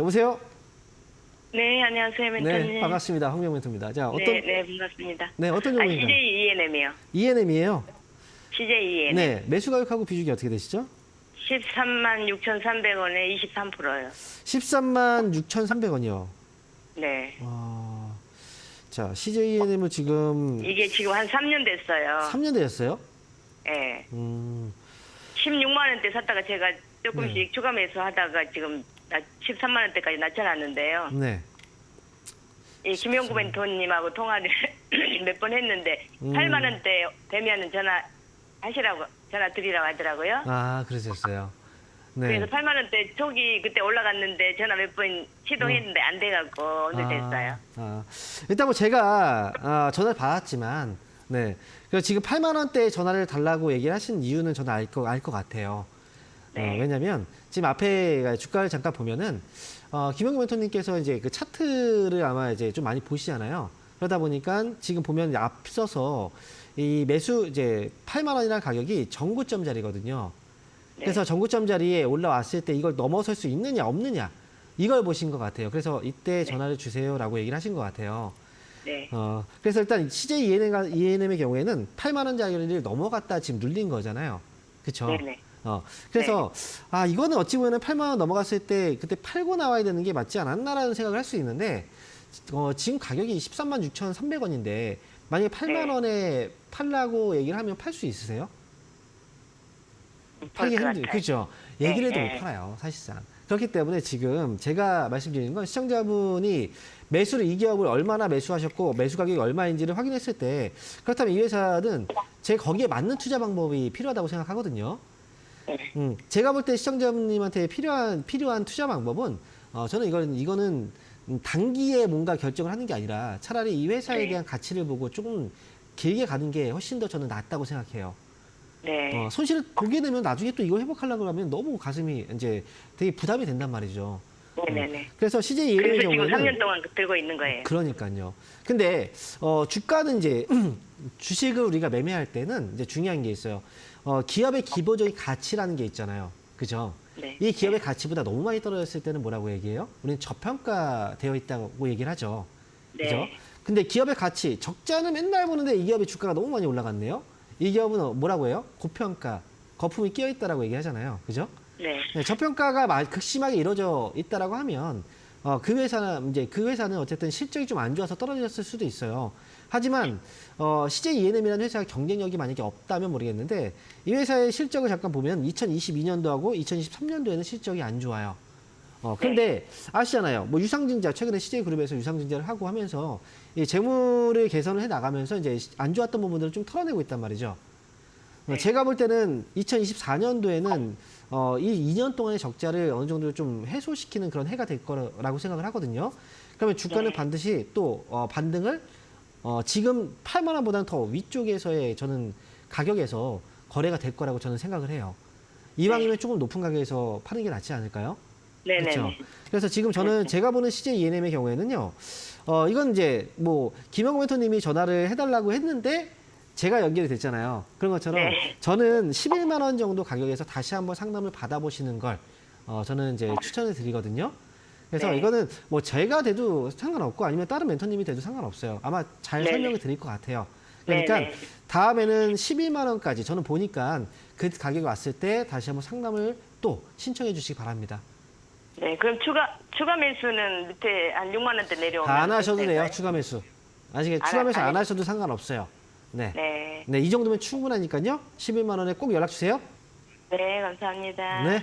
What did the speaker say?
여보세요? 네, 안녕하세요, 멘토님. 네, 반갑습니다. 황명 멘토입니다. 자, 어떤 네, 네, 반갑습니다. 네, 어떤 아, 종목인가요? CJ ENM이요. ENM이에요. CJ ENM. 네, 매수 가격하고 비중이 어떻게 되시죠? 13만 6,300원에 23%요. 13만 6,300원이요. 네. 와. 자, CJENM을 지금 이게 지금 한 3년 됐어요. 3년 되었어요? 네. 음. 16만 원대 샀다가 제가 조금씩 네. 추가 매수 하다가 지금 13만 원대까지 낮춰놨는데요. 네. 이 김용구 멘토님하고 통화를 몇 번 했는데 음. 8만 원대 되면은 전화 하시라고 전화 드리라고 하더라고요. 아, 그러셨어요. 네. 그래서 8만 원대 초기 그때 올라갔는데 전화 몇 번 시도했는데 안 돼갖고 오늘 됐어요. 아, 일단 뭐 제가 아, 전화를 받았지만, 네. 그래서 지금 8만 원대 전화를 달라고 얘기를 하신 이유는 저는 알것알것 같아요. 네. 어, 왜냐면 지금 앞에 주가를 잠깐 보면은 어, 김영규 멘토님께서 이제 그 차트를 아마 이제 좀 많이 보시잖아요. 그러다 보니까 지금 보면 앞서서 이 매수 이제 8만 원이라는 가격이 정구점 자리거든요. 네. 그래서 정구점 자리에 올라왔을 때 이걸 넘어설 수 있느냐 없느냐 이걸 보신 것 같아요. 그래서 이때 전화를 주세요라고 얘기를 하신 것 같아요. 네. 어, 그래서 일단 CJ ENM, ENM의 경우에는 8만 원 자리를 넘어갔다 지금 눌린 거잖아요. 그렇죠? 네네. 어, 그래서 아 이거는 어찌 보면 8만 원 넘어갔을 때 그때 팔고 나와야 되는 게 맞지 않았나라는 생각을 할 수 있는데 어, 지금 가격이 13만 6,300원인데 만약에 8만 네. 원에 팔라고 얘기를 하면 팔 수 있으세요? 팔기 것 힘들. 그죠? 얘기를 해도 네, 못 팔아요, 사실상. 그렇기 때문에 지금 제가 말씀드리는 건 시청자분이 매수를 이 기업을 얼마나 매수하셨고 매수 가격이 얼마인지를 확인했을 때 그렇다면 이 회사는 제 거기에 맞는 투자 방법이 필요하다고 생각하거든요. 네. 음, 제가 볼 때 시청자님한테 필요한 필요한 투자 방법은 어, 저는 이건 이거는 음, 단기에 뭔가 결정을 하는 게 아니라 차라리 이 회사에 네. 대한 가치를 보고 조금 길게 가는 게 훨씬 더 저는 낫다고 생각해요. 네. 어, 손실을 보게 되면 나중에 또 이걸 회복하려고 하면 너무 가슴이 이제 되게 부담이 된단 말이죠. 네네네. 그래서 CJ ENM의 그래서 지금 경우에는 3년 동안 들고 있는 거예요. 그러니까요. 근데 어, 주가는 이제 주식을 우리가 매매할 때는 이제 중요한 게 있어요. 어, 기업의 기본적인 가치라는 게 있잖아요. 그죠? 네. 이 기업의 가치보다 너무 많이 떨어졌을 때는 뭐라고 얘기해요? 우리는 저평가되어 있다고 얘기를 하죠. 네. 그죠? 근데 기업의 가치, 적자는 맨날 보는데 이 기업의 주가가 너무 많이 올라갔네요. 이 기업은 뭐라고 해요? 고평가, 거품이 끼어 있다라고 얘기하잖아요. 그죠? 네. 네, 저평가가 마- 극심하게 이루어져 있다라고 하면 어, 그 회사는 이제 그 회사는 어쨌든 실적이 좀 안 좋아서 떨어졌을 수도 있어요. 하지만 어, CJ ENM이라는 회사가 경쟁력이 만약에 없다면 모르겠는데 이 회사의 실적을 잠깐 보면 2022년도하고 2023년도에는 실적이 안 좋아요. 어, 근데 아시잖아요. 뭐 유상증자 최근에 CJ 그룹에서 유상증자를 하고 하면서 이 재무를 개선을 해 나가면서 이제 안 좋았던 부분들을 좀 털어내고 있단 말이죠. 어, 제가 볼 때는 2024년도에는 어, 이 2년 동안의 적자를 어느 정도 좀 해소시키는 그런 해가 될 거라고 생각을 하거든요. 그러면 주가는 네. 반드시 또 어, 반등을 어, 지금 8만 원보다는 더 위쪽에서의 저는 가격에서 거래가 될 거라고 저는 생각을 해요. 이왕이면 조금 높은 가격에서 파는 게 낫지 않을까요? 네네네. 그렇죠. 그래서 지금 저는 제가 보는 CJ ENM의 경우에는요. 어, 이건 이제 뭐 김영호 멘토님이 전화를 해달라고 했는데 제가 연결이 됐잖아요. 그런 것처럼 네. 저는 11만 원 정도 가격에서 다시 한번 상담을 받아보시는 걸 어, 저는 이제 추천을 드리거든요. 그래서 네. 이거는 뭐 제가 돼도 상관없고 아니면 다른 멘토님이 돼도 상관없어요. 아마 잘 네. 설명을 드릴 것 같아요. 그러니까 네, 네. 다음에는 11만 원까지 저는 보니까 그 가격이 왔을 때 다시 한번 상담을 또 신청해 주시기 바랍니다. 네. 그럼 추가 추가 매수는 밑에 한 6만 원대 내려오면 안 하셔도 돼요. 추가 매수. 아시겠 안 추가 하- 매수 안안 하셔도 상관없어요. 네. 네. 네, 이 정도면 충분하니까요. 11만 원에 꼭 연락 주세요. 네, 감사합니다. 네.